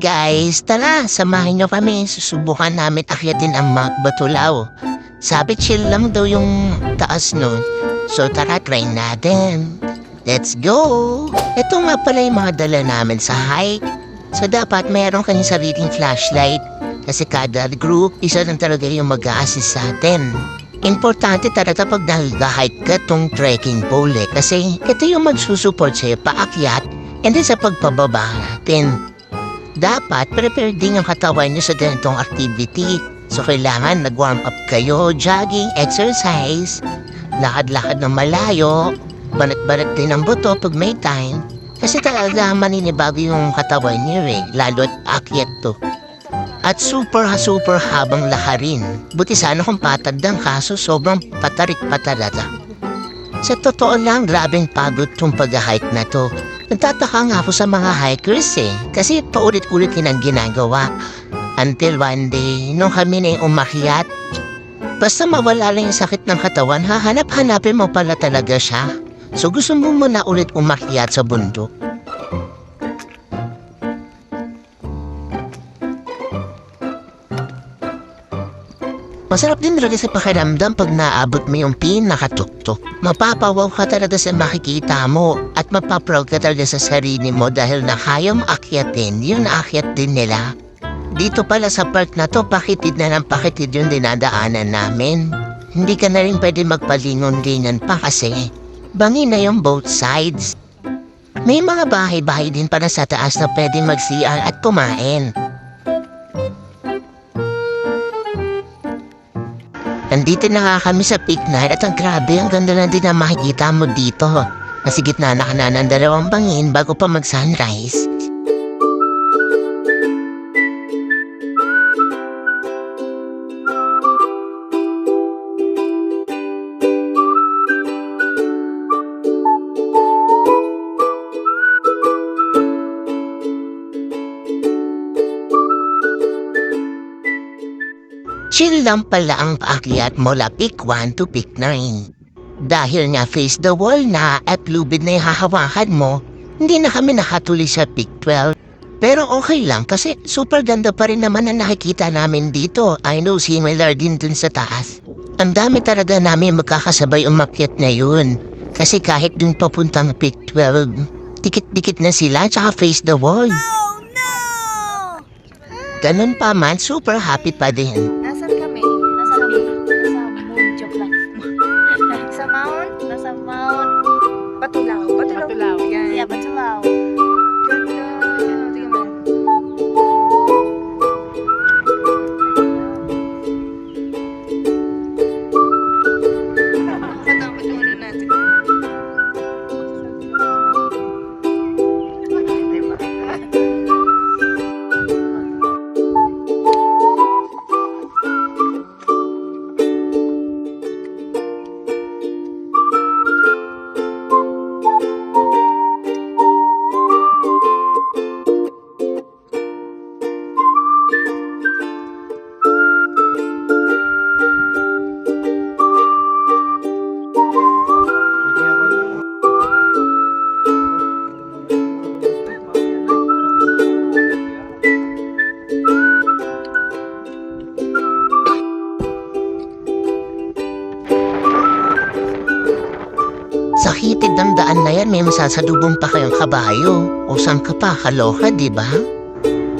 guys, tara, samahan nyo kami. Susubukan namin akyatin ang Mount Batulao. Sabi chill lang daw yung taas nun. So tara, try natin. Let's go! Ito nga pala yung mga dala namin sa hike. So dapat mayroon kanyang sariling flashlight. Kasi kada group, isa lang talaga yung mag assist sa atin. Importante talaga pag nag-hike ka tong trekking pole eh, Kasi ito yung magsusupport sa'yo paakyat and then sa pagpababa natin. Dapat prepared din ang katawan nyo sa ganitong activity. So kailangan nag-warm up kayo, jogging, exercise, lakad-lakad ng malayo, balat-balat din ang buto pag may time. Kasi talaga maninibago yung katawan nyo eh, lalo at akyat to. At super super habang laharin. Buti sana kung patad ng kaso sobrang patarik-patarata. Sa totoo lang, grabing pagod tong pag-hike na to. Nagtataka nga ako sa mga hikers eh, kasi paulit-ulit yun ang ginagawa. Until one day, nung kami na umakyat, basta mawala lang yung sakit ng katawan, hahanap-hanapin mo pala talaga siya. So gusto mo muna ulit umakyat sa bundok. Masarap din talaga sa pakiramdam pag naabot mo yung pinakatuktok. Mapapawaw ka talaga sa makikita mo at mapaproud ka talaga sa sarili mo dahil na kaya mo akyatin, yun aakyat din nila. Dito pala sa park na to, pakitid na ng pakitid yung dinadaanan namin. Hindi ka na rin pwede magpalingon-lingon pa kasi bangi na yung both sides. May mga bahay-bahay din para sa taas na pwede mag-CR at kumain. Nandito na nga kami sa peak night at ang grabe, ang ganda na din na makikita mo dito. Nasa gitna na ka na ng dalawang bangin bago pa mag-sunrise. Chill lang pala ang paakyat mula peak 1 to peak 9. Dahil nga face the wall na at lubid na hahawakan mo, hindi na kami nakatuloy sa peak 12. Pero okay lang kasi super ganda pa rin naman ang nakikita namin dito. I know similar din dun sa taas. Ang dami talaga namin magkakasabay umakyat na yun. Kasi kahit dun papuntang peak 12, dikit-dikit na sila tsaka face the wall. Oh no! Ganun pa man, super happy pa din. Sa hitid ng daan na yan, may masasalubong pa kayong kabayo. O saan ka pa, kaloka, di ba?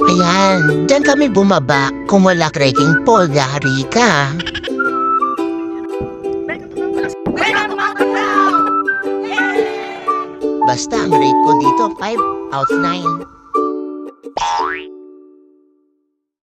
Ayan, dyan kami bumaba. Kung wala trekking pole, yari ka. Basta ang rate ko dito, 5 out of 9.